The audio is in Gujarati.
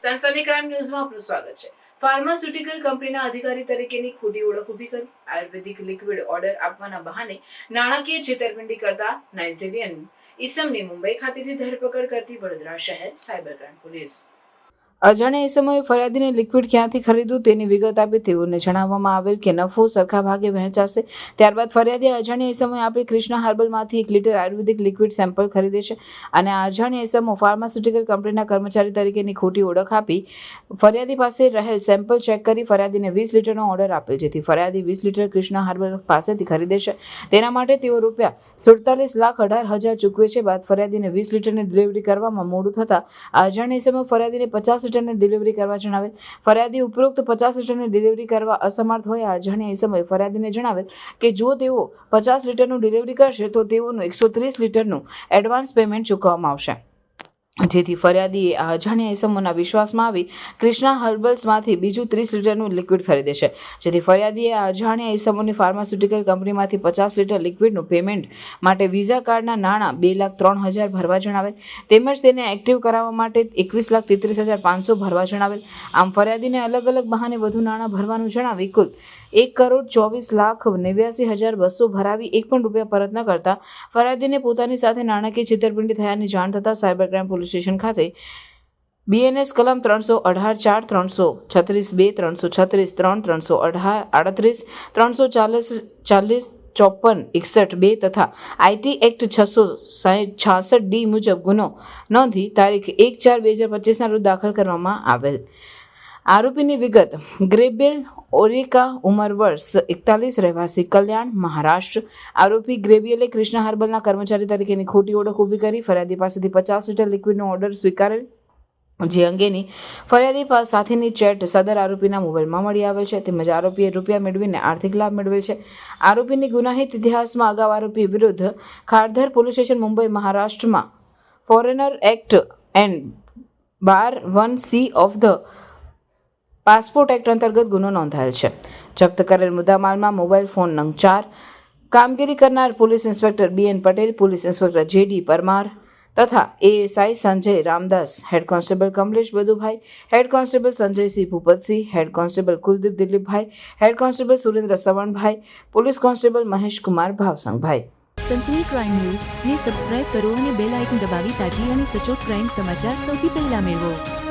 સનસની ક્રાઇમ ન્યૂઝમાં આપનું સ્વાગત છે. ફાર્માસ્યુટિકલ કંપનીના અધિકારી તરીકેની ખોટી ઓળખ ઊભી કરી. આયુર્વેદિક લિક્વિડ ઓર્ડર આપવાના બહાને નાણાકીય છેતરપિંડી કરતા નાઇજેરિયન ઈસમની મુંબઈ ખાતેથી ધરપકડ કરતી વડોદરા શહેર સાયબર ક્રાઇમ પોલીસ અજાણ્યા સમયે ફરિયાદીને લિક્વિડ ક્યાંથી ખરીદ્યું તેની વિગત આપી તેઓને જણાવવામાં આવેલ કે નફો સરખા ભાગે વહેંચાશે. ત્યારબાદ ફરિયાદીએ અજાણ્યા સમયે આપણે કૃષ્ણા હર્બલમાંથી એક લીટર આયુર્વેદિક લિક્વિડ સેમ્પલ ખરીદે છે અને અજાણ્યા ઈસમો ફાર્માસ્યુટિકલ કંપનીના કર્મચારી તરીકેની ખોટી ઓળખ આપી ફરિયાદી પાસે રહેલ સેમ્પલ ચેક કરી ફરિયાદીને વીસ લીટરનો ઓર્ડર આપેલ, જેથી ફરિયાદી વીસ લીટર કૃષ્ણા હર્બલ પાસેથી ખરીદે છે. તેના માટે તેઓ રૂપિયા સુડતાલીસ લાખ અઢાર હજાર ચૂકવે છે. બાદ ફરિયાદીને વીસ લીટરની ડિલિવરી કરવામાં મોડું થતાં અજાણ્યા સમયે ફરિયાદીને પચાસ લીટરની ડિલિવરી કરવા જણાવેલ ફરિયાદી ઉપરોક્ત પચાસ લીટરની ડિલિવરી કરવા અસમર્થ હોય અજાણ્યા અજાણ્યા સમયે ફરિયાદીને જણાવેલ કે જો તેઓ પચાસ લીટરનું ડિલિવરી કરશે તો તેઓનું એકસો ત્રીસ લીટરનું એડવાન્સ પેમેન્ટ ચૂકવવામાં આવશે. જેથી ફરિયાદીએ આ અજાણ્યા ઇસમોના વિશ્વાસમાં આવી ક્રિષ્ના હર્બલ્સમાંથી બીજું ત્રીસ લીટરનું લિક્વિડ ખરીદે છે. જેથી ફરિયાદીએ અજાણ્યા ઇસમોની ફાર્માસ્યુટિકલ કંપનીમાંથી પચાસ લીટર લિક્વિડનું પેમેન્ટ માટે વિઝા કાર્ડના નાણાં બે લાખ ત્રણ હજાર ભરવા જણાવેલ, તેમજ તેને એક્ટિવ કરાવવા માટે એકવીસ લાખ તેત્રીસ હજાર પાંચસો ભરવા જણાવેલ. આમ ફરિયાદીને અલગ અલગ બહાને વધુ નાણાં ભરવાનું જણાવી કુલ એક કરોડ ચોવીસ લાખ નેવ્યાસી હજાર બસો ભરાવી એક પણ રૂપિયા પરત ન કરતા ફરિયાદીને પોતાની સાથે નાણાકીય છેતરપિંડી થયાની જાણ થતાં સાયબર ક્રાઇમ પોલીસ સ્ટેશન ખાતે બીએનએસ કલમ ત્રણસો અઢાર ચાર ત્રણસો છત્રીસ બે ત્રણસો છત્રીસ ત્રણ ત્રણસો અઢાર આડત્રીસ ત્રણસો ચાલીસ ચાલીસ ચોપન એકસઠ બે તથા આઈટી એક્ટ છસો છાસઠ ડી મુજબ ગુનો નોંધી તારીખ એક ચાર બે હજાર પચીસના રોજ દાખલ કરવામાં આવેલ. આરોપીની વિગત. ગ્રેબેલ ઓરિકા ઉંમર વર્ષ એકતાલીસ, રહેવાસી કલ્યાણ, મહારાષ્ટ્ર. આરોપી ગ્રેબિયલે કૃષ્ણ હર્બલના કર્મચારી તરીકેની ખોટી ઓળખ ઊભી કરી, ફરિયાદી પાસેથી પચાસ લીટર લિક્વિડનો ઓર્ડર સ્વીકારેલ, જે અંગેની ફરિયાદી સાથેની ચેટ સદર આરોપીના મોબાઈલમાં મળી આવેલ છે. તેમજ આરોપીએ રૂપિયા મેળવીને આર્થિક લાભ મેળવેલ છે. આરોપીની ગુનાહિત ઇતિહાસમાં અગાઉ આરોપી વિરુદ્ધ ખારધર પોલીસ સ્ટેશન મુંબઈ, મહારાષ્ટ્રમાં. Foreigner act and bar one C of the passport act અંતર્ગત ગુનો નોંધાયેલ છે. જપ્ત કરેલ મુદ્દામાલમાં મોબાઈલ ફોન નંગ ચાર, કામગીરી કરનાર police inspector B N Patel, police inspector J D Parmar તથા ASI Sanjay Ramdas, head constable Kamlesh Badhubhai, head constable Sanjaysinh Bhupatsinh, head constable Kuldeep Dilipbhai, head constable Surendra Savanbhai, police constable Mahesh Kumar Bhavsangbhai સનસની crime news ને સબસ્ક્રાઇબ કરો અને બેલ આઇકન દબાવી તાજી અને સચોટ ક્રાઇમ સમાચાર સૌથી પહેલા મેળવો.